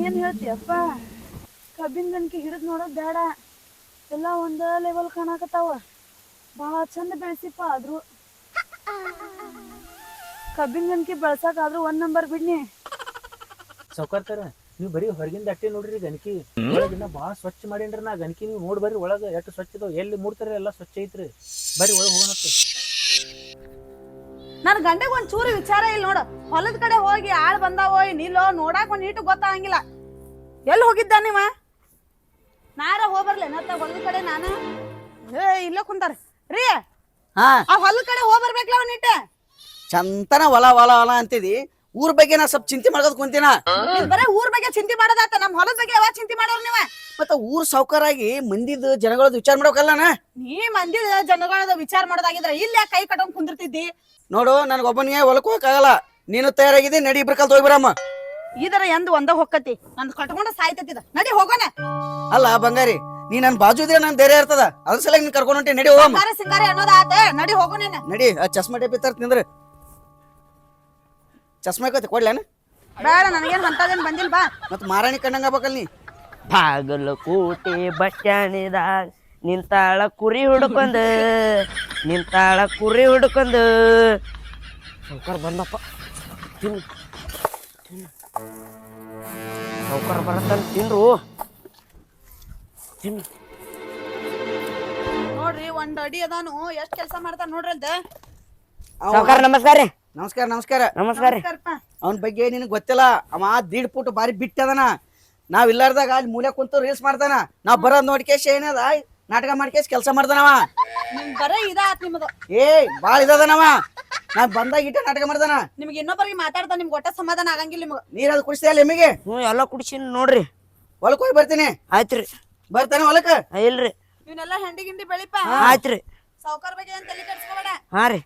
ಏನ್ ಹೇಳ್ತೀಯಪ್ಪ ಕಬ್ಬಿನ ಗಣಕಿ ಹಿಡಿದ್ ನೋಡೋದ್ ಬೇಡ. ಎಲ್ಲ ಒಂದ ಲೆವೆಲ್ ಕಾಣಕತ್ತಾವ. ಬಹಳ ಚಂದ ಬೆಳೆಸಿಪ್ಪ ಆದ್ರು. ಕಬ್ಬಿನ ಗಣಕಿ ಬೆಳ್ಸಕಾದ್ರೂ ಒಂದ್ ನಂಬರ್ ಬಿಡ್ನಿ. ಸೌಕರ್ತಾರ ನೀವು ಬರೀ ಹೊರಗಿಂದ ಅಟ್ಟೆ ನೋಡ್ರಿ ಗಣಕಿ ಒಳಗಿನ ಭಾಳ ಸ್ವಚ್ಛ ಮಾಡೇನ್ರಿ ನಾ ಗಣಕಿ ನೀವು ನೋಡಿ ಬರ್ರಿ ಒಳಗ ಎಷ್ಟು ಸ್ವಚ್ಛ ಇದಾವ ಎಲ್ಲಿ ಮೂಡ್ತಾರ ಎಲ್ಲ ಸ್ವಚ್ಛ ಐತ್ರಿ. ಬರೀ ಒಳಗೆ ಹೋಗೋಣತ್ತೆ ನನ್ ಗಂಡಗ ಒಂದ್ ಚೂರು ವಿಚಾರ ಇಲ್ಲ ನೋಡು. ಹೊಲದ ಕಡೆ ಹೋಗಿ ಆಳ್ ಬಂದಾವೋ ನಿಲ್ಲೋ ನೋಡಾಕ ಒಂದ್ ನೀಟು ಗೊತ್ತಾಗಂಗಿಲ್ಲ. ಎಲ್ ಹೋಗಿದ್ದ ನೀವ? ನಾರ ಹೋಗ್ಬರ್ಲೆ ನತ್ತ ಹೊಲದ ಕಡೆ ನಾನು? ಏ ಇಲ್ಲ ಕುಂತಾರ. ರೀ ಹಾ. ಆ ಹೊಲದ ಕಡೆ ಹೋಗ್ಬರ್ಬೇಕಲ್ಲ ಒಂದ್ ನೀಟ ಚಂತನ ಹೊಲ ಹೊಲ ಹೊಲ ಅಂತಿದಿ. ಊರ್ ಬಗ್ಗೆ ನಾ ಸ್ವಲ್ಪ ಚಿಂತೆ ಮಾಡೋದ್ ಕುಂತಿನ? ನೀವ್ ಬರೇ ಊರ್ ಬಗ್ಗೆ ಚಿಂತೆ ಮಾಡೋದಾತ. ನಮ್ ಹೊಲದ ಬಗ್ಗೆ ಯಾವಾಗ ಚಿಂತೆ ಮಾಡೋರ್ ನೀವ? ಮತ್ತ ಊರ್ ಸಾವ್ಕಾರಾಗಿ ಮಂದಿದ ಜನಗಳದ ವಿಚಾರ ಮಾಡೋಕಲ್ಲ ನೀ? ಮಂದಿದ ಜನಗಳದ ವಿಚಾರ ಮಾಡೋದಾಗಿದ್ರೆ ಇಲ್ಲ ಯಾಕೆ ಕೈ ಕಟ್ಕೊಂಡ್ ಕುಂದಿರ್ತಿದ್ದಿ? ನೋಡು ನನಗೊಬ್ಬನಿಗೆ ಹೊಲಕ್ ಹೋಗಕ್ಕಾಗಲ್ಲ ನೀನು ತಯಾರಾಗಿದ್ದೆ ನಡಿ ಇಬ್ರ ಕಲ್ತ ಹೋಗ್ಬಿರಮ್ಮ ಇದರ ಎಂದು ಒಂದ ಹೊಕ್ಕತಿ. ನನ್ ಕಟ್ಕೊಂಡ ಸಾಯ್ತತಿದ ನಡಿ ಹೋಗೋಣ ಅಲ್ಲ ಬಂಗಾರಿ ನೀ ನನ್ ಬಾಜು ಇದ್ರೆ ನನ್ ಧೈರ್ಯ ಇರ್ತದ. ಅದ್ರ ಸಲ ನೀನ್ ಕರ್ಕೊಂಡ್ ಹೊಂಟಿ ನಡಿ ಹೋಗಮ್ಮ. ಸಿಂಗಾರ ಅನ್ನೋದ ಆತ ನಡಿ ಹೋಗೋಣ ನಡಿ ಆ ಚಸ್ಮಾ ಟೇಪ್ ತರ್ತ ತಿಂದ್ರೆ. ಚಸ್ಮಾ ಕತೆ ಕೊಡ್ಲೇನ ಬೇಡ ನನಗೇನ್ ಅಂತದೇನ್ ಬಂದಿಲ್ಲ ಬಾ. ಮತ್ ಮಾರಾಣಿ ಕಣ್ಣಂಗ ಬಕಲ್ ನೀ? ಬಾಗಲಕೋಟೆ ಬಟ್ಟಾಣಿದಾಗ ನಿಂತಾಳ ಕುರಿ ಹುಡ್ಕೊಂದು ನಿಂತಾಳ ಕುರಿ ಹುಡ್ಕೊಂಡು ಸೌಕರ್ ಬಂದಪ್ಪ. ತಿನ್ ಸೌಕರ್ ಬರತ್ತಲ್ಲ ತಿನ್ರು. ತಿನ್ ನೋಡ್ರಿ ಒಂದ್ ಅಡಿ ಅದಾನು. ಎಷ್ಟ್ ಕೆಲ್ಸ ಮಾಡ್ತಾನ ನೋಡ್ರಿ ಅಂತ. ಸೌಕರ್ ನಮಸ್ಕಾರ ರೀ. ನಮಸ್ಕಾರ ನಮಸ್ಕಾರ. ನಮಸ್ಕಾರ ರೀ. ಅವನ ಬಗ್ಗೆ ನಿನಗೆ ಗೊತ್ತಿಲ್ಲ ಅವ ದೀಡ್ ಪುಟ್ ಬಾರಿ ಬಿಟ್ಟದನ. ನಾವ್ ಇಲ್ಲಾರ್ದಾಗ ಅಲ್ಲಿ ಮೂಲೆ ಕುಂತು ರೀಲ್ಸ್ ಮಾಡ್ತಾನ. ನಾವ್ ಬರೋದ್ ನೋಡ್ಕೇಶ್ ಏನದ ನಾಟಕ ಮಾಡ್ಕೇಸ್ ಕೆಲಸ ಮಾಡ್ದನವ. ನಿಮ್ ಬರೇ ಇದಾತ್ ನಿಮ್ದು. ಏ ಬಾಳ ಇದಾದನವ. ನಾ ಬಂದಾಗ ಇಟ್ಟ ನಾಟಕ ಮಾಡ್ದನ. ನಿಮ್ಗೆ ಇನ್ನೊಬ್ಬರಿಗೆ ಮಾತಾಡ್ತಾ ನಿಮ್ಗೆ ಒಟ್ಟ ಸಮಾಧಾನ ಆಗಂಗಿಲ್ಲ ನಿಮ್ಗೆ. ನೀರ್ ಅದು ಕುಡಿಸಿದಲ್ಲ ನಿಮಗೆ? ಹ್ಞೂ ಎಲ್ಲ ಕುಡಿಸಿನ್ ನೋಡ್ರಿ. ಹೊಲಕ್ ಹೋಗಿ ಬರ್ತೀನಿ. ಆಯ್ತ್ರಿ. ಬರ್ತಾನೆ ಹೊಲಕ್ಕ ಆ, ಇಲ್ರಿ. ಇವನ್ನೆಲ್ಲ ಹೆಂಡಿ ಗಿಂಡಿ ಬೆಳಿಪ ಆಯ್ತ್ರಿ. ಸಾವುಕಾರ ಬಗ್ಗೆ ಏನ್ ತಲೆ ಕೆಡ್ಸ್ಕೊಬೇಡ. ಹಾ ರೀ.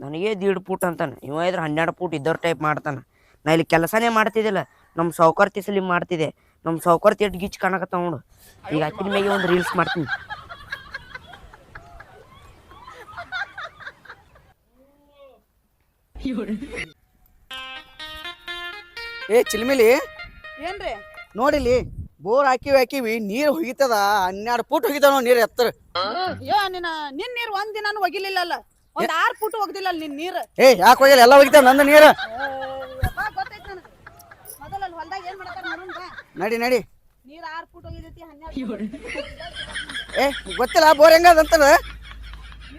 ನನಗೆ ದೀಡ್ ಪುಟ್ ಅಂತಾನೆ. ಇವ ಇದ್ರ ಹನ್ನೆರಡು ಪುಟ್ ಇದ್ದವ್ರ ಟೈಪ್ ಮಾಡ್ತಾನೆ. ನಾ ಇಲ್ಲಿ ಕೆಲಸನೇ ಮಾಡ್ತಿದ್ದಿಲ್ಲ. ನಮ್ಮ ಸೌಕರ್ತಿ ತಿಸಲಿ ಮಾಡ್ತಿದೆ. ನಮ್ಮ ಸೌಕರ್ತಿ ಎಷ್ಟು ಗಿಚ್ ಕಾಣಕತ್ತಾವ ನೋಡು. ಈಗ ಅಕ್ಕಿನ ಮೇಲೆ ಒಂದು ರೀಲ್ಸ್ ಮಾಡ್ತೀನಿ. ಏ ಚಿಲ್ಮಿಲಿ. ಏನ್ರಿ? ನೋಡಿಲಿ ಬೋರ್ ಹಾಕಿವಿ ಹಾಕಿವಿ ನೀರ್ ಹೋಗಿತದ ಹನ್ನೆರಡು ಫುಟ್ ಹೋಗಿದಾವ ನೀರ್ ಎತ್ತರ. ಅಯ್ಯೋ ನಿನ್ನ ನಿನ್ ನೀರ್ ಒಂದ್ ದಿನಾನು ಒಗಿಲಿಲ್ಲ ಒಂದ್ ಆರ್ ಫುಟ್ ಒಗ್ದಿಲ್ಲ ನಿನ್ ನೀರ್? ಏ ಯಾಕೆ ಹೋಗಿಲ್ಲ ಎಲ್ಲ ಹೋಗಿತಾವ ನಂದ ನೀರ್ ಗೊತ್ತೈತ್ ನನಗ ಮೊದಲ ಅಲ್ಲಿ ಹೊಲ್ದಾಗ ಏನ್ ಮಾಡ್ತಾರ ನೋಡೋಣ ಬಾ. ನಡಿ ನಡಿ. ನೀರ್ ಆರ್ ಫುಟ್ ಹೋಗಿದೈತಿ ಹನ್ನೆರಡು ಏ ಗೊತ್ತಿಲ್ಲ ಬೋರ್ ಹೆಂಗದಂತದ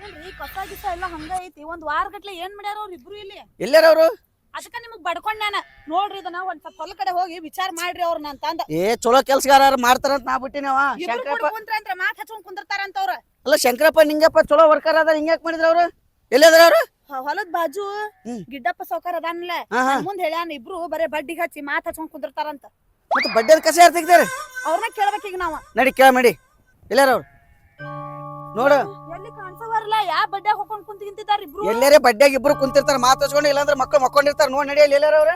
ಏನ್ರಿ ಕಸ ಗಿಸ ಎಲ್ಲ ಹಂಗ ಐತಿ. ಒಂದ್ ವಾರ ಗಟ್ಲೆ ಏನ್ ಮಾಡ್ಯಾರ ಅವ್ರ ಇಬ್ರು ಇಲ್ಲಿ? ಎಲ್ಲಾರ ಅವ್ರು? ಅದಕ್ಕ ನಿಮಗ್ ಬಡ್ಕೊಂಡ್ ನಾನ. ನೋಡ್ರಿ ಇದನ್ನ ಒಂದ್ ಸ್ವಲ್ಪ ಹೊಲ ಕಡೆ ಹೋಗಿ ವಿಚಾರ ಮಾಡ್ರಿ ಅವ್ರನ್ನ ಅಂತ ಅಂದ. ಏ ಚಲೋ ಕೆಲ್ಸಗಾರ ಮಾಡ್ತಾರಂತ ನಾ ಬಿಟ್ಟಿನವ ಶಂಕರಪ್ಪ ಕುಂತ್ರ ಅಂದ್ರ ಮಾತ್ ಹಚ್ಕೊಂಡ್ ಕುಂದಿರ್ತಾರಂತ ಅವ್ರ. ಅಲ್ಲ ಶಂಕರಪ್ಪ ನಿಂಗಪ್ಪ ಚಲೋ ವರ್ಕರ್ ಅದಾರ ಹಿಂಗ್ಯಾಕ್ ಮಾಡಿದ್ರ ಅವ್ರು? ಎಲ್ಲದ್ರ ಅವ್ರು? ಹೊಲದ ಬಾಜು. ಗಿಡ್ಡಪ್ಪ ಸೌಕರ್ ಅದಾನಲ್ಲ. ಮುಂದ್ ಹೇಳ್ಯಾನ ಇಬ್ರು ಬರೇ ಬಡ್ಡಿಗೆ ಹಚ್ಚಿ ಮಾತ್ ಹಚ್ಕೊಂಡ್ ಕುಂದಿರ್ತಾರಂತ. ಮತ್ತೆ ಬಡ್ಡೆದ ಕಸ ಯಾರು ತೆಗ್ದಾರೆ? ಅವ್ರನ್ನ ಕೇಳ್ಬೇಕ್ ಈಗ ನಾವ. ನಡಿ ಕೇಳ ಮಾಡಿ ಎಲ್ಲಾರ ಅವ್ರು? ನೋಡು. ಎಲ್ಲಿ ಕಾಣ್ಸವಾರಲ್ಲ ಯಾ ಬಡ್ಡ್ಯಾಗ ಹೋಗ್ಕೊಂಡ್ ಕುಂತಿಂತಿದಾರ ಇಬ್ರು? ಎಲ್ಲಾರೇ ಬಡ್ಡ್ಯಾಗ ಇಬ್ರು ಕುಂತಿರ್ತಾರ ಮಾತು ಹಚ್ಕೊಂಡು ಇಲ್ಲಾಂದ್ರೆ ಮಕ್ಕಳು ಮಕ್ಕೊಂಡಿರ್ತಾರ. ನೋಡ್ ನಡಿ ಅಲ್ಲಿ ಎಲ್ಲಾರ ಅವ್ರು?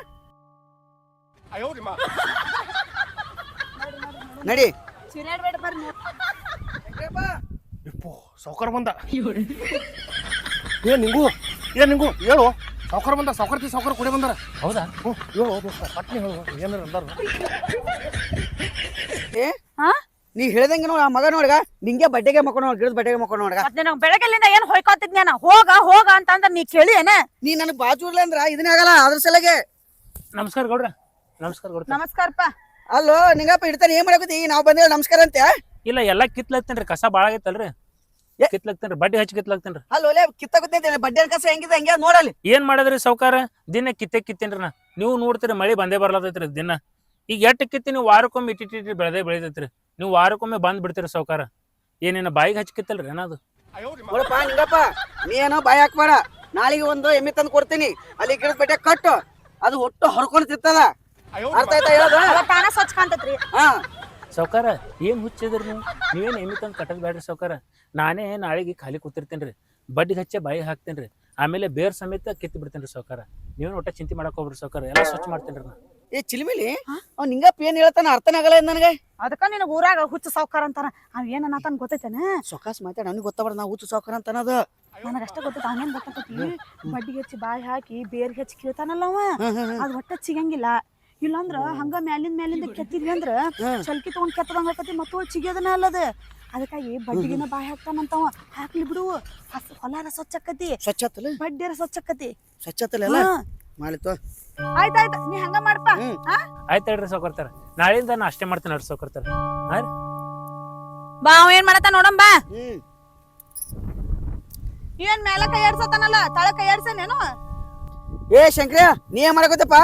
ನಡಿ. ಚಿರಾಡ್ಬೇಡ ಬರ್ರಿ ಸಾವ್ಕಾರ ಬಂದ. ಏನ್ ನಿಂಗು? ಏನ್ ನಿಂಗು? ಹೇಳು. ಸಾವ್ಕಾರ ಬಂದ ಸೌಕರ್ತಿ ಸೌಕರ್ ಕುಡಿ ಬಂದಾರ. ಹೌದಾ? ಹ್ಞೂ ದೋಸ್ತ ಪಟ್ನಿ ಹೇಳು ಏನಾರ ಅಂದಾರ. ಏ ಹಾ? ನೀ ಹೇಳ್ದಂಗೆ ನೋಡ ಆ ಮಗ ನೋಡ್ಗ ನಿಂಗೆ ಬಡ್ಡೆಗೆ ಮಕ್ಕಳು ನೋಡ್ ಗಿಡದ ಬಡ್ಡೆಗೆ ಮಕ್ಕಳು ನೋಡ್ಗ. ಮತ್ ನಿನಗ್ ಬೆಳಗ್ಗೆಲಿಂದ ಏನ್ ನಾ ಹೋಗ ಹೋಗ ಅಂತ ಅಂದ್ರೆ ನೀ ಕೇಳಿ ಏನ? ನೀ ನನಗೆ ಬಾಜು ಇಲ್ಲ ಅಂದ್ರ ಇದನ್ನೇ ಆಗಲ್ಲ ಅದ್ರ ಸಲಗೆ. ನಮಸ್ಕಾರ ಗೌಡ್ರ ನಮಸ್ಕಾರ ಗೌಡ್ರ. ನಮಸ್ಕಾರಪ್ಪ. ಅಲ್ಲೋ ನಿಂಗಪ್ಪ ಇಡ್ತಾನೆ ಏನ್ ಮಾಡಕತ್ತಿ? ನಾವ್ ಬಂದೇವೆ ನಮಸ್ಕಾರ ಅಂತ ಇಲ್ಲ ಎಲ್ಲ ಕಿತ್ಲತ್ತೇನ್ರಿ ಕಸ ಭಾಳ ಆಗೈತಲ್ರಿ. ಏ? ಕಿತ್ಲಾಗ್ತೇನ್ರಿ ಬಡ್ಡಿ ಹಚ್ಚಿ ಕಿತ್ಲಾಗ್ತೇನ್ರಿ ಅಲ್ಲೋ ಲೇ ಕಿತ್ತಾಗುತ್ತೆ ಬಡ್ಡಿ ಕಸ ಹೆಂಗಿದೆ ಹಂಗೆ ನೋಡಲ್ಲಿ ಏನ್ ಮಾಡದ್ರಿ ಸಾವ್ಕಾರ? ದಿನ ಕಿತ್ತೆ ಕಿತ್ತೇನ್ರಿ ನಾ. ನೀವು ನೋಡ್ತೀರಿ ಮಳಿ ಬಂದೇ ಬರ್ಲಾತೈತ್ರಿ ದಿನ. ಈಗ ಎಟ್ಟು ಕಿತ್ತಿ ನೀವು ವಾರಕ್ಕೊಮ್ಮೆ ಇಟ್ಟಿಟ್ಟಿ ಇಟ್ಟು ಬೆಳೆದೇ ಬೆಳಿತೈತ್ರಿ. ನೀವು ವಾರಕ್ಕೊಮ್ಮೆ ಬಂದ್ ಬಿಡ್ತೀರಿ ಸಾವ್ಕಾರ. ಏನೇನ ಬಾಯಿಗೆ ಹಚ್ಚಿ ಕಿತ್ತಲ್ರಿ ಏನದು ನೋಡಪ್ಪ ನಿಂಗಪ್ಪ ನೀ ಏನೋ ಬಾಯಿ ಹಾಕ್ಬೇಡ. ನಾಳೆಗೆ ಒಂದು ಎಮ್ಮೆ ತಂದು ಕೊಡ್ತೀನಿ. ಅಲ್ಲಿ ಗಿಡದ ಬೆಟ್ಟ ಕಟ್ಟು. ಅದು ಒಟ್ಟು ಹೊರ್ಕೊಂಡು ತಿರ್ತದ ಅರ್ಥ ಆಯ್ತಾ ಹೇಳೋದು? ತಾನ ಸ್ವಚ್ಛ ಕಾಣ್ತೈತ್ರಿ. ಹಾ. ಸಾವ್ಕಾರ ಏನ್ ಹುಚ್ಚಿದ್ರಿ ನೀವು? ನೀವೇನ್ ಎಮ್ಮಿ ತಂದು ಕಟ್ಟದ್ ಬೇಡ್ರಿ ಸಾವ್ಕಾರ? ನಾನೇ ನಾಳೆಗೆ ಖಾಲಿ ಕೂತಿರ್ತೇನ್ರಿ ಬಡ್ಡಿಗೆ ಹಚ್ಚೆ ಬಾಯಿಗೆ ಹಾಕ್ತೇನ್ರಿ ಆಮೇಲೆ ಬೇರ್ ಸಮೇತ ಕಿತ್ತು ಬಿಡ್ತೇನ್ರಿ ಸಾವ್ಕಾರ. ನೀವೇನು ಒಟ್ಟ ಚಿಂತೆ ಮಾಡಕ್ ಹೋಗ್ರಿ ಸೌಕಾರ ಎಲ್ಲ ಸ್ವಚ್ಛ ಮಾಡ್ತೇನ್ರಿ ರೀ ಏ ಚಿಲ್ಮಿಲಿ ಅವ್ನ ನಿಂಗಪ್ಪ ಏನ್ ಹೇಳ್ತಾನ ಅರ್ಥನೇ ಆಗಲ್ಲ ಏನ್ ನನಗೆ? ಅದಕ್ಕ ನಿನ್ನ ಊರಾಗ ಹುಚ್ಚ ಸಾವ್ಕಾರ ಅಂತಾರ ಅವ್ ಏನನ್ನತಾನ ಗೊತ್ತೈತೇನ? ಸೊಕಾಸ್ ಮಾತಾಡ ಅವ್ನಿಗೆ ಗೊತ್ತಾಗ್ಬಾರ್ದು ನಾ ಹುಚ್ಚು ಸಾವ್ಕಾರ ಅಂತ ಅನ್ನೋದು ನನಗ ಅಷ್ಟ ಗೊತ್ತೈತ ಅವನೇನ್ ಗೊತ್ತಾಕತಿ ಬಡ್ಡಿ ಹೆಚ್ಚಿ ಬಾಯಿ ಹಾಕಿ ಬೇರ್ ಹೆಚ್ಚಿ ಕೇಳ್ತಾನಲ್ಲ ಅವ. ಅದ್ ಒಟ್ಟ ಸಿಗಂಗಿಲ್ಲ ಇಲ್ಲಾಂದ್ರ ಹಂಗ ಮ್ಯಾಲಿಂದ ಮ್ಯಾಲಿಂದ ಕೆತ್ತಿದ್ವಿ ಅಂದ್ರ ಚಲ್ಕಿ ತಗೊಂಡ್ ಕೆತ್ತದಂಗ ಆಕತಿ ಮತ್ತೊಳ್ ಚಿಗಿಯೋದನ ಅಲ್ಲದ. ಅದಕ್ಕಾಗಿ ಬಡ್ಡಿಗಿನ ಬಾಯಿ ಹಾಕ್ತಾನಂತವ. ಹಾಕ್ಲಿ ಬಿಡು. ಹಸ್- ಹೊಲಾರ ಸ್ವಚ್ಛ ಆಕತಿ ಸ್ವಚ್ಛ ಆತಲ್ಲ ಬಡ್ಡಿಯರ ಸ್ವಚ್ಛ ಆಕತಿ ಸ್ವಚ್ಛ ಆತಲ್ಲ ಎಲ್ಲ ಮಾಡಿತ್ತು ಆಯ್ತಾಯ್ತ. ನೀ ಹಂಗ ಮಾಡ್ಪ. ಹ್ಮ್. ಹಾ ಆಯ್ತು ಹೇಳ್ರಿ ಸಾವ್ಕಾರ್ತಾರ. ನಾಳೆಯಿಂದ ನಾ ಅಷ್ಟೇ ಮಾಡ್ತೀನಿ ಹೇಳ್ರಿ ಸಾವ್ಕಾರ್ತಾರ. ಬಾ ಅವ ಏನ್ ಮಾಡತ್ತ ನೋಡಂ ಬಾ. ಹ್ಮ್. ಏನ್ ಮೇಲೆ ಕೈ ಆಡ್ಸತಾನಲ್ಲ? ತಳ ಕೈ ಆಡ್ಸೇನೇನು ಏ ಶಂಕ್ರಿಯ ನೀ ಏನ್ ಮಾಡಕತ್ತಪ್ಪ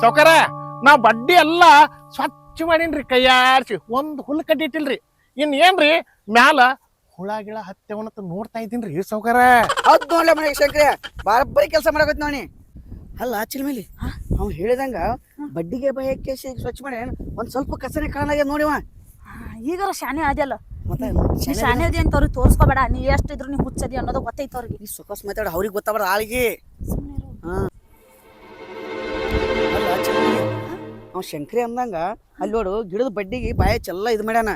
ಸೌಕರ ನಾ ಬಡ್ಡಿ ಎಲ್ಲ ಸ್ವಚ್ಛ ಮಾಡೀನ್ರಿ ಕೈಯಾಡ್ಸಿ ಒಂದ್ ಹುಲ್ ಕಡ್ಡಿಟ್ಟಿಲ್ರಿ ಇನ್ ಏನ್ರಿ? ಮ್ಯಾಲ ಹುಳ ಗಿಳ ಹತ್ತೆವನಂತ ನೋಡ್ತಾ ರೀ ಸೌಕರ ಹೌದ್ ನೋಡ್ಲ ಮನೆ ಶಂಕ್ರಿ ಬಾರಬ್ಬರಿ ಕೆಲಸ ಮಾಡಕತ್ ನೋಡಿ ಅಲ್ಲ ಚಿಲ್ಮೇಲಿ ಅವ್ ಹೇಳಿದಂಗ ಬಡ್ಡಿಗೆ ಬಯಕ್ಕೆ ಸ್ವಚ್ಛ ಮಾಡಿ ಒಂದ್ ಸ್ವಲ್ಪ ಕಸನೆ ಕಾಣಾಗ್ಯದ ನೋಡಿವ ಈಗಾರ ಶಾನೆ ಆದ್ಯಲ್ಲ. ಮತ್ತೆ ನೀ ಶಾನೆ ಅದಿ ಅಂತ ಅವ್ರಿಗೆ ತೋರ್ಸ್ಕೊಬೇಡ ನೀ ಎಷ್ಟು ಇದ್ರು ನೀ ಹುಚ್ಚದಿ ಅನ್ನೋದು ಗೊತ್ತೈತೆ ಅವ್ರಿಗೆ. ಈ ಸುಖಸ್ ಮಾತಾಡ ಅವ್ರಿಗೆ ಗೊತ್ತಾಗ್ಬಾರ್ದು ಆಳಿಗೆ. ಅವ್ ಶಂಕ್ರಿ ಅಂದಂಗ ಅಲ್ಲಿ ನೋಡು ಗಿಡದ ಬಡ್ಡಿಗೆ ಬಾಯ ಚೆಲ್ಲ ಇದು ಮಾಡ್ಯಾನ.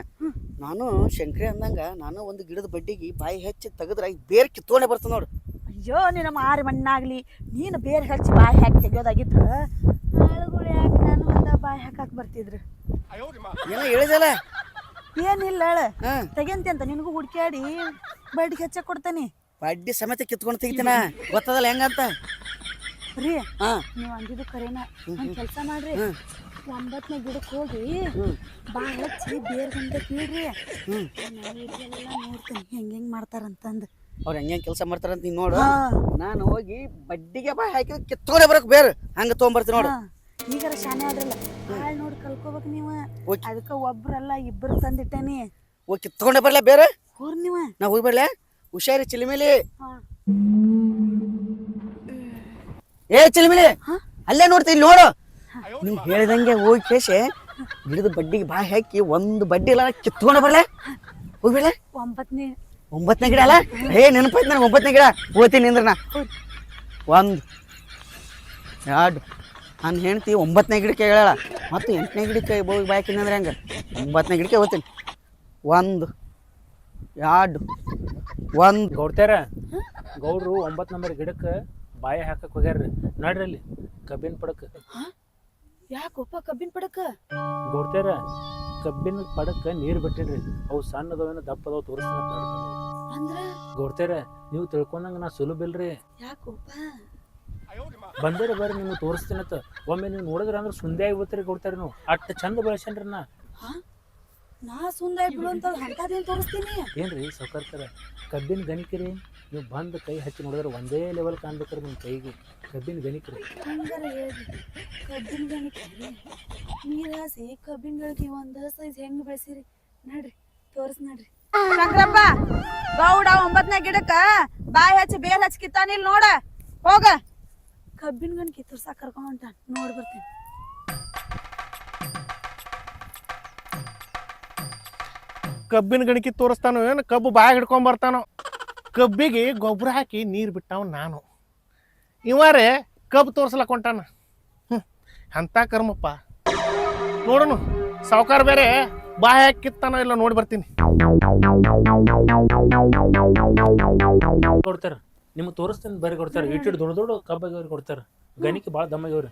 ನಾನು ಶಂಕ್ರಿ ಅಂದಂಗ ನಾನು ಒಂದು ಗಿಡದ ಬಡ್ಡಿಗೆ ಬಾಯಿ ಹೆಚ್ಚಿ ತೆಗೆದ್ರೆ ಈ ಬೇರೆ ಕಿತ್ತೋಣೆ ಬರ್ತದೆ ನೋಡು. ಅಯ್ಯೋ ನಿನ್ನ ಮಾರಿ ಮಣ್ಣಾಗ್ಲಿ ನೀನು ಬೇರೆ ಹಚ್ಚಿ ಬಾಯಿ ಹಾಕಿ ತೆಗಿಯೋದಾಗಿತ್ತು ಆಳುಗಳು ಯಾಕೆ ನಾನು ಒಂದ ಬಾಯಿ ಹಾಕಕ್ಕೆ ಬರ್ತಿದ್ರು. ಏನೋ ಹೇಳಿದಲ್ಲ? ಏನಿಲ್ಲ ಹೇಳ. ಹಾ. ತೆಗಿಂತಿ ಅಂತ ನಿನಗೂ ಹುಡ್ಕ್ಯಾಡಿ ಬಡ್ಡಿ ಹೆಚ್ಚ ಕೊಡ್ತೇನೆ. ಬಡ್ಡಿ ಸಮೇತ ಕಿತ್ಕೊಂಡು ತೆಗಿತೀನ? ಗೊತ್ತದಲ್ಲ ಹೆಂಗಂತ? ರೀ ಹಾ. ನೀವು ಅಂದಿದ್ದು ಕರೆನ. ಒಂದು ಕೆಲಸ ಮಾಡ್ರಿ. ಒಂಬತ್ತನೇ ಗಿಡಕ್ಕೆ ಹೋಗಿ. ಬಾಯಿ ಹಚ್ಚಿ ಬೇರ್. ನಾನು ಇದೆಲ್ಲ ನೋಡ್ತೀನಿ. ಹೆಂಗ್ ಹೆಂಗ್ ಮಾಡ್ತಾರಂತಂದು. ಅವ್ರು ಹೆಂಗೆ ಕೆಲಸ ಮಾಡ್ತಾರಂತ ನೀನ್ ನೋಡು. ನಾನು ಹೋಗಿ ಬಡ್ಡಿಗೆ ಬಾ ಹಾಕಿ ಕಿತ್ಕೊಂಡೆ ಬರಕ್ ಬೇರೆ. ಹಂಗ ತೊಗೊಂಬರ್ತೀನಿ ನೋಡು. ಈಗ ಈಗಾರ ಶಾನೆ ಆದ್ರಲ್ಲ ಬಾಳ್ ನೋಡಿ ಕಲ್ಕೋಬೇಕು ನೀವ. ಅದಕ್ಕೆ ಒಬ್ರಲ್ಲ ಇಬ್ಬರು ತಂದಿಟ್ಟೇನಿ. ಹೋಗಿ ಕಿತ್ಕೊಂಡೆ ಬರ್ಲಾ ಬೇರೆ? ಹೋರ್ ನೀವ. ನಾ ಹೋಗಿ ಬರಲ್ಲ ಹುಷಾರಿ ಚಿಲಿಮಿಲಿ ಏ ಚಿಲಿಮಿಲಿ? ಅಲ್ಲೇ ನೋಡ್ತೀನಿ ಇಲ್ಲಿ ನೋಡು. ನೀವ್ ಹೇಳಿದಂಗೆ ಹೋಗಿ ಕೇಶೆ ಗಿಡದ ಬಡ್ಡಿಗೆ ಬಾಯಿ ಹಾಕಿ ಒಂದು ಬಡ್ಡಿ ಇಲ್ಲ ಕಿತ್ಕೊಂಡು ಬರಲೆ. ಹೋಗ್ಬೇಳೆ ಒಂಬತ್ತನೇ ಒಂಬತ್ತನೇ ಗಿಡ ಅಲ್ಲ? ಏ ನೆನಪಾಯ್ತು ನನಗೆ ಒಂಬತ್ತನೇ ಗಿಡ. ಹೋಗ್ತೀನಿ ಅಂದ್ರೆ ನಾ. ಒಂದು ಎರಡು. ನನ್ನ ಹೆಂಡ್ತಿ ಒಂಬತ್ತನೇ ಗಿಡಕ್ಕೆ ಹೇಳಲ್ಲ. ಮತ್ತು ಎಂಟನೇ ಗಿಡಕ್ಕೆ ಹೋಗಿ ಬಾಯ್ಕಿನ ಅಂದ್ರೆ ಹೆಂಗೆ? ಒಂಬತ್ತನೇ ಗಿಡಕ್ಕೆ ಹೋಗ್ತೀನಿ. ಒಂದು ಎರಡು. ಒಂದು. ಗೌಡ್ತಾರ ಗೌಡ್ರು ಒಂಬತ್ತು ನಂಬರ್ ಗಿಡಕ್ಕೆ ಬಾಯಿ ಹಾಕಕ್ಕೆ ಹೋಗ್ಯಾರ್ರಿ. ನಡ್ರಿ ಅಲ್ಲಿ. ಕಬ್ಬಿನ ಪಡಕ್. ಯಾಕೊಪ್ಪ ಕಬ್ಬಿನ ಪಡಕ? ಗೌಡ್ತಾರ ಕಬ್ಬಿನ ಪಡಕ್ಕ ನೀರ್ ಬಿಟ್ಟಿನ್ರಿ ಅವು ಸಣ್ಣದವೇನ ದಪ್ಪದವ ತೋರಿಸ್ತಾರ ಅಂದ್ರ? ಗೌಡ್ತಾರ ನೀವು ತಿಳ್ಕೊಂಡಂಗ ನಾ ಸುಲಭ ಇಲ್ರಿ. ಯಾಕೋಪ ಬಂದರೆ ಬರ್ರಿ ನಿಮ್ಗೆ ತೋರಿಸ್ತೀನತ್ತ ಒಮ್ಮೆ ನೀವು ನೋಡಿದ್ರೆ ಅಂದ್ರೆ ಸುಂದೆ ಆಗ್ಬಿಡ್ತೀರಿ ಕೊಡ್ತಾರೆ ನೀವು. ಅಷ್ಟು ಚಂದ ಬೆಳೆಸೇನ್ರಿ ನಾ. ನಾ ಸುಂದರ ಬಿಡು ಅಂತ ತೋರಿಸ್ತೀನಿ? ಏನ್ರಿ ಸೌಕರ್ತರ ಕಬ್ಬಿನ ಗಣಿಕಿರಿ ನೀವು ಬಂದು ಕೈ ಹಚ್ಚಿ ನೋಡಿದ್ರೆ ಒಂದೇ ಲೆವೆಲ್ ಕಾಣ್ಬೇಕ್ರಿ ನಿಮ್ಮ ಕೈಗೆ ಕಬ್ಬಿನ ಗಣಿಕೆ ಹಂಗಾರ ಹೇಳ್ರಿ. ಕಬ್ಬಿನ ಗಣಿಕೆ ನೀರು ಹಾಸಿ ಕಬ್ಬಿನ ಗಳಿಗೆ ಒಂದು ಸೈಜ್ ಹೆಂಗೆ ಬೆಳೆಸಿರಿ? ನೋಡ್ರಿ ತೋರಿಸ್ ನೋಡ್ರಿ. ಶಂಕರಪ್ಪ ಗೌಡ ಒಂಬತ್ತನೇ ಗಿಡಕ್ಕ ಬಾಯಿ ಹಚ್ಚಿ ಬೇಲ್ ಹಚ್ಚಿ ಕಿತ್ತಾನ ಇಲ್ಲಿ ನೋಡ. ಹೋಗ. ಕಬ್ಬಿನ ಗಣಿಕೆ ತೋರ್ಸಾಕ ಕರ್ಕೊಂಡ್ ಹೊಂಟಾನ. ನೋಡಿ ಬರ್ತೀನಿ. ಕಬ್ಬಿನ ಗಣಿಕೆ ತೋರಿಸ್ತಾನೋ ಏನು? ಕಬ್ಬು ಬಾಯಿ ಹಿಡ್ಕೊಂಡ್ ಬರ್ತಾನೋ? ಕಬ್ಬಿಗೆ ಗೊಬ್ಬರ ಹಾಕಿ ನೀರು ಬಿಟ್ಟವ ನಾನು. ಇವಾರೆ ಕಬ್ಬು ತೋರ್ಸ್ಲಕ್ ಹೊಂಟಾನ. ಹ್ಞೂ ಅಂತ ಕರ್ಮಪ್ಪ. ನೋಡೋಣ ಸಾವುಕಾರ ಬೇರೆ ಬಾಯಿ ಹಾಕಿತ್ತಾನ ಇಲ್ಲ ನೋಡಿ ಬರ್ತೀನಿ. ಕೊಡ್ತಾರ ನಿಮ್ಗೆ ತೋರಿಸ್ತೀನಿ ಬೇರೆ ಕೊಡ್ತಾರೆ. ಇಟ್ಟು ದೊಡ್ಡ ದೊಡ್ಡ ಕಬ್ಬಾಗಿ ಕೊಡ್ತಾರ. ಗಣಿಕೆ ಭಾಳ ದಮ್ಮಾಗ್ಯವ್ರಿ.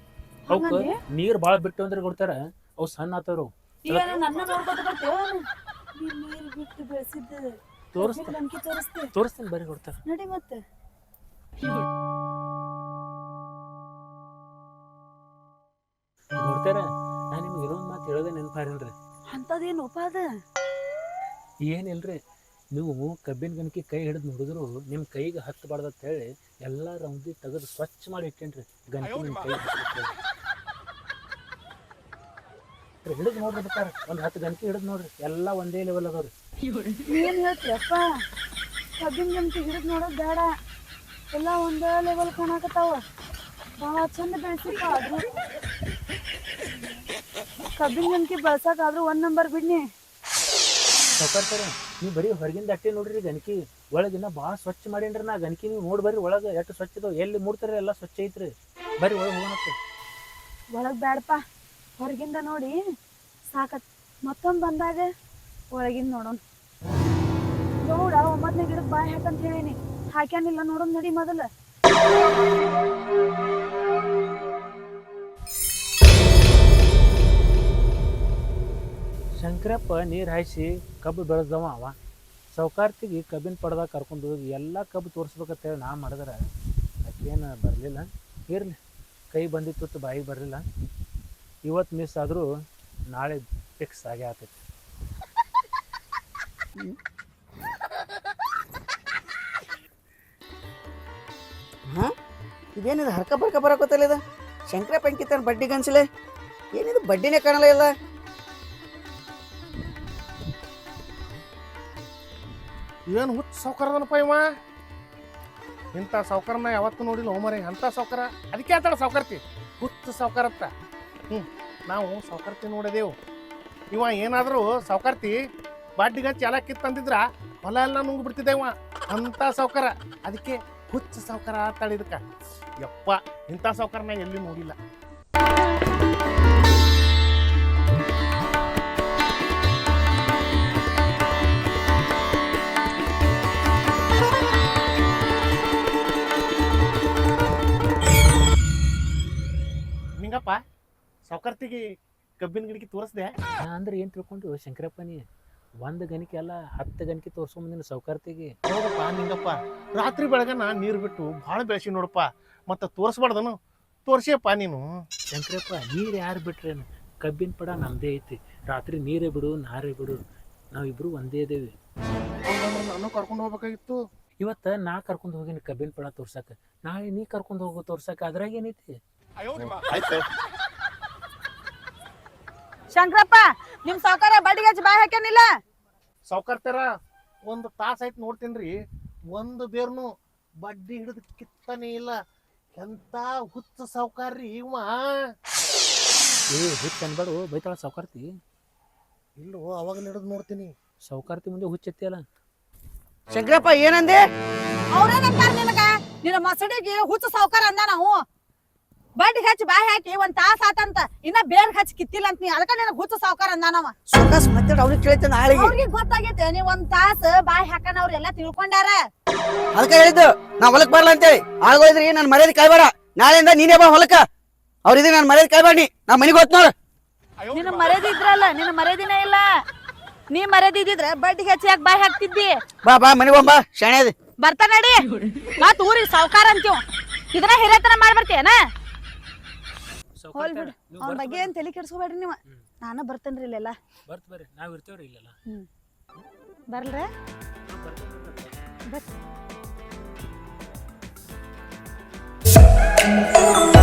ಅವಕ್ಕೆ ನೀರು ಭಾಳ ಬಿಟ್ಟು ಅಂದ್ರೆ ಕೊಡ್ತಾರ ಅವು ಸಣ್ಣ ಆತವ್ರು. ಈಗ ನನ್ನ ಬರೀ ಕೊಡ್ತಾರೆ ತೋರಿಸ್ತೀನಿ. ತೋರಿಸ್ತೀನಿ ನಡಿ ಮತ್ತೆ. ನೋಡ್ತಾರ ನಾನು ನಿಮ್ಗೆ ಇನ್ನೊಂದು ಮಾತು ಹೇಳೋದೇ ನೆನಪಾರಿಲ್ರಿ. ಅಂತದೇನು ಉಪ ಅದ? ಏನಿಲ್ರಿ ನೀವು ಕಬ್ಬಿನ ಗಣಕಿ ಕೈ ಹಿಡಿದು ನೋಡಿದ್ರು ನಿಮ್ಮ ಕೈಗೆ ಹತ್ತಬಾರ್ದು ಅಂತ ಹೇಳಿ ಎಲ್ಲ ರೌಂದಿ ತೆಗೆದು ಸ್ವಚ್ಛ ಮಾಡಿ ಇಟ್ಟೇನ್ರಿ ಗಣಕಿ ನಿಮ್ಮ ಕೈ ಹಿಡಿದು ನೋಡ್ರಿ. ಬೇಕಾರೆ ಒಂದು ಹತ್ತು ಗಣಕಿ ಹಿಡಿದು ನೋಡ್ರಿ ಎಲ್ಲ ಒಂದೇ ಲೆವೆಲ್ ಅದಾವ್ರಿ. ಏನ್ ಹೇಳ್ತೀಯಪ್ಪ ಕಬ್ಬಿನ ಗಂಟೆ ಹಿಡಿದು ನೋಡೋದ್ ಬೇಡ. ಎಲ್ಲ ಒಂದ ಲೆವೆಲ್ ಕಾಣಕತ್ತಾವ. ಭಾಳ ಚಂದ ಬೆಳೆಸಿಪ್ಪ ಆದ್ರೂ ಕಬ್ಬಿನ ಗಂಟೆ ಬೆಳ್ಸಕ್ಕಾದ್ರೂ ಒಂದ್ ನಂಬರ್ ಬಿಡ್ನಿ. ಸೌಕರ್ತಾರೆ ನೀವು ಬರೀ ಹೊರಗಿಂದ ಅಟ್ಟೆ ನೋಡ್ರಿ ಗಣಕಿ. ಒಳಗಿನ ಭಾಳ ಸ್ವಚ್ಛ ಮಾಡೇನ್ರಿ ನಾ ಗಣಕಿ. ನೀವು ನೋಡಿ ಬರ್ರಿ ಒಳಗೆ ಎಷ್ಟು ಸ್ವಚ್ಛ ಇದಾವ ಎಲ್ಲಿ ಮೂಡ್ತಾರೆ ಎಲ್ಲ ಸ್ವಚ್ಛ ಐತ್ರಿ. ಬರ್ರಿ ಒಳಗೆ ಹೋಗೋಣ ಒಳಗ್ ಬೇಡಪ್ಪ ಹೊರಗಿಂದ ನೋಡಿ ಸಾಕತ್. ಮತ್ತೊಂದು ಬಂದಾಗ ಒಳಗಿಂದ ನೋಡೋಣ. ಗೌಡ ಒಂಬತ್ತನೇ ಗಿಡಕ್ ಬಾಯ್ ಹಾಕಂತ ಹೇಳಿನಿ. ಹಾಕ್ಯಾನಿಲ್ಲ ನೋಡೋಣ ನಡಿ ಮೊದಲ. ಶಂಕರಪ್ಪ ನೀರು ಹಾಯಿಸಿ ಕಬ್ಬು ಬೆಳೆದವ ಅವ. ಸೌಕಾರ್ತಿಗೆ ಕಬ್ಬಿನ ಪಡ್ದಾಗ ಕರ್ಕೊಂಡು ಹೋಗಿ ಎಲ್ಲ ಕಬ್ಬು ತೋರಿಸ್ಬೇಕಂತೇಳಿ ನಾ ಮಾಡಿದ್ರೆ. ಅದಕ್ಕೇನು ಬರಲಿಲ್ಲ. ಇರಲಿ ಕೈ ಬಂದಿತ್ತು ಬಾಯಿಗೆ ಬರಲಿಲ್ಲ. ಇವತ್ತು ಮಿಸ್ ಆದರೂ ನಾಳೆ ಫಿಕ್ಸ್ ಆಗೇ ಆಗ್ತೈತಿ ಹಾ? ಇದೇನಿದು ಹರ್ಕ ಬರ್ಕ ಬರಕೋತಲ್ಲ ಇದು? ಶಂಕರ ಪಂಕಿತನ ಬಡ್ಡಿ ಗನ್ಸಲೆ ಏನಿದು ಬಡ್ಡಿನೇ ಕಾಣಲ್ಲ ಇಲ್ಲ ಏನು ಹುಚ್ಚ ಸಾವ್ಕಾರದನಪ್ಪ ಇವ? ಇಂಥ ಸಾವ್ಕಾರನ ಯಾವತ್ತೂ ನೋಡಿಲ್ಲ ಹೋಮರೆ ಅಂಥ ಸಾವ್ಕಾರ. ಅದಕ್ಕೆ ಆತಾಳ ಸೌಕರ್ತಿ ಹುಚ್ಚ ಸೌಕರತ್ತ ಹ್ಞೂ ನಾವು ಸೌಕರ್ತಿ ನೋಡಿದೆವು. ಇವ ಏನಾದರೂ ಸಾವ್ಕಾರ್ತಿ? ಬಾಡಿಗೆ ಚಾಲಕ್ಕಿತ್ತು ತಂದಿದ್ರ ಹೊಲ ಎಲ್ಲ ನುಂಗ್ಬಿಡ್ತಿದ್ದೆ ಇವ. ಅಂಥ ಸಾವ್ಕಾರ. ಅದಕ್ಕೆ ಹುಚ್ಚ ಸಾವ್ಕಾರ ಆತಾಳ ಇದಕ್ಕೆ. ಯಪ್ಪ, ಇಂಥ ಸಾವ್ಕಾರನ ಎಲ್ಲಿ ನೋಡಿಲ್ಲ. ನಿಂಗಪ್ಪ, ಸಾವ್ಕಾರ್ತಿಗೆ ಕಬ್ಬಿನ ಗಿಡಕ್ಕೆ ತೋರಿಸ್ದೆ? ನಾ ಅಂದ್ರೆ ಏನು ತಿಳ್ಕೊಂಡು ಶಂಕರಪ್ಪ ನೀ? ಒಂದು ಗಣಿಕೆ ಅಲ್ಲ ಹತ್ತು ಗಣಿಕೆ ತೋರ್ಸೊಂಬಂದಿನ ಸೌಕರ್ತಿಗೆ. ಹೌದಪ್ಪ ನಿಂಗಪ್ಪ ರಾತ್ರಿ ಬೆಳಗನ ನೀರು ಬಿಟ್ಟು ಭಾಳ ಬೆಳೆಸಿ ನೋಡಪ್ಪ ಮತ್ತೆ ತೋರಿಸ್ಬಾರ್ದನು? ತೋರ್ಸಿಯಪ್ಪ ನೀನು. ಶಂಕರಪ್ಪ ನೀರು ಯಾರು ಬಿಟ್ರೇನು? ಕಬ್ಬಿನ ಪಡ ನಮ್ಮದೇ ಐತಿ. ರಾತ್ರಿ ನೀರೇ ಬಿಡು ನಾರೇ ಬಿಡು. ನಾವಿಬ್ರು ಒಂದೇ ಇದೇವಿ ನಾನು ಕರ್ಕೊಂಡು ಹೋಗ್ಬೇಕಾಗಿತ್ತು. ಇವತ್ತು ನಾ ಕರ್ಕೊಂಡು ಹೋಗಿನಿ ಕಬ್ಬಿನ ಪಡ ತೋರ್ಸಕ್ಕೆ ನಾಳೆ ನೀ ಕರ್ಕೊಂಡು ಹೋಗೋ ತೋರ್ಸಕ್ಕೆ ಅದ್ರಾಗ ಏನೈತಿ? ಆಯ್ತು. ಶಂಕರಪ್ಪ ನಿಮ್ ಸಹಕಾರ ಬಡ್ಡಿಗೆ ಹಚ್ಚಿ ಬಾಯ್ ಹಾಕ್ಯಾನಿಲ್ಲ? ಸಾವ್ಕಾರ್ತಾರ ಒಂದು ತಾಸು ಆಯ್ತು ನೋಡ್ತೀನಿ ಒಂದು ಬೇರ್ನು ಬಡ್ಡಿ ಹಿಡಿದು ಕಿತ್ತನೇ ಇಲ್ಲ. ಎಂತ ಹುಚ್ಚ ಸೌಕಾರ್ರಿ ಇವ. ಏ ಹುಚ್ಚ ಅನ್ಬೇಡು ಬೈತಾಳ ಸೌಕಾರ್ತಿ ಇಲ್ಲೋ ಅವಾಗ ಹಿಡಿದು ನೋಡ್ತೀನಿ. ಸೌಕಾರ್ತಿ ಮುಂದೆ ಹುಚ್ಚೆತ್ತಿಯಲ್ಲ ಶಂಕರಪ್ಪ ಏನಂದೆ? ಅವ್ರೇನಂತಾರ ನಿನಗ? ನಿನ್ನ ಮಸಡಿಗೆ ಹುಚ್ಚ ಸಾವುಕಾರ ಅಂದ ನಾವು. ಬಡ್ಡಿಗೆ ಹಚ್ಚಿ ಬಾಯಿ ಹಾಕಿ ಒಂದ್ ತಾಸ ಆತಂತ. ಇನ್ನ ಬೇರ್ ಹಚ್ಚಿ ಕಿತ್ತಿಲ್ಲ ಅಂತ ನೀ. ಅದಕ್ಕ ನಿನ್ ಹುಚ್ಚ ಸಾವುಕಾರ ಅಂದಾನವ ಸೊಕಾಸ್ ಮತ್ತೆ ಅವ್ರಿಗೆ ಕೇಳ್ತೇನೆ ನಾಳೆ. ಅವ್ರಿಗೆ ಗೊತ್ತಾಗೈತೆ ನೀ ಒಂದ್ ತಾಸ ಬಾಯ್ ಹಾಕನ ಅವ್ರೆಲ್ಲ ತಿಳ್ಕೊಂಡಾರ. ಅದಕ್ಕೆ ಹೇಳಿದ್ದು ನಾ ಹೊಲಕ್ ಬರಲ್ಲ ಅಂತೇಳಿ. ಆಳ್ಗೋದ್ರಿ ನಾನು ಮರ್ಯಾದೆ ಕಾಯ್ಬೇಡ. ನಾಳೆಯಿಂದ ನೀನೇ ಬಾ ಹೊಲಕ್ಕ. ಅವ್ರಿದ್ರೆ ನಾನು ಮರ್ಯಾದೆ ಕಾಯ್ಬೇಡಿ. ನಾ ಮನೆಗೆ ಹೋತ್ ನೋಡು. ನಿನ್ನ ಮರ್ಯಾದೆ ಇದ್ರಲ್ಲ ನಿನ್ನ ಮರ್ಯಾದಿನೇ ಇಲ್ಲ. ನೀ ಮರ್ಯಾದೆ ಬಡ್ಡಿ ಬಡ್ಡಿಗೆ ಹಚ್ಚಿ ಯಾಕೆ ಬಾಯ್ ಹಾಕ್ತಿದ್ದಿ? ಬಾ ಬಾ ಮನೆಗೆ ಬಾ ಶಾಣೆ ಬರ್ತಾನಡಿ ಬರ್ತಾ ನಡಿ. ಮತ್ ಊರಿಗೆ ಸಾವುಕಾರ ಅಂತೀವ್. ಇದನ್ನ ಹಿರೇತನ ಮಾಡ್ಬರ್ತೀಯನ? ಹೋಲ್ ಬಿಡು. ಅವ್ನ ಬಗ್ಗೆ ಏನ್ ತಲೆ ಕೆಡ್ಸ್ಕೊಬೇಡ್ರಿ ನೀವು. ನಾನು ಬರ್ತೇನ್ರಿ ಇಲ್ಲೆಲ್ಲ. ಬರ್ತ ಬರ್ರಿ. ನಾವ್ ಇರ್ತೇವ್ರಿ ಇಲ್ಲೆಲ್ಲ. ಬರ್ಲ್ರ? ಬರ್ತೀವಿ. ಬರ್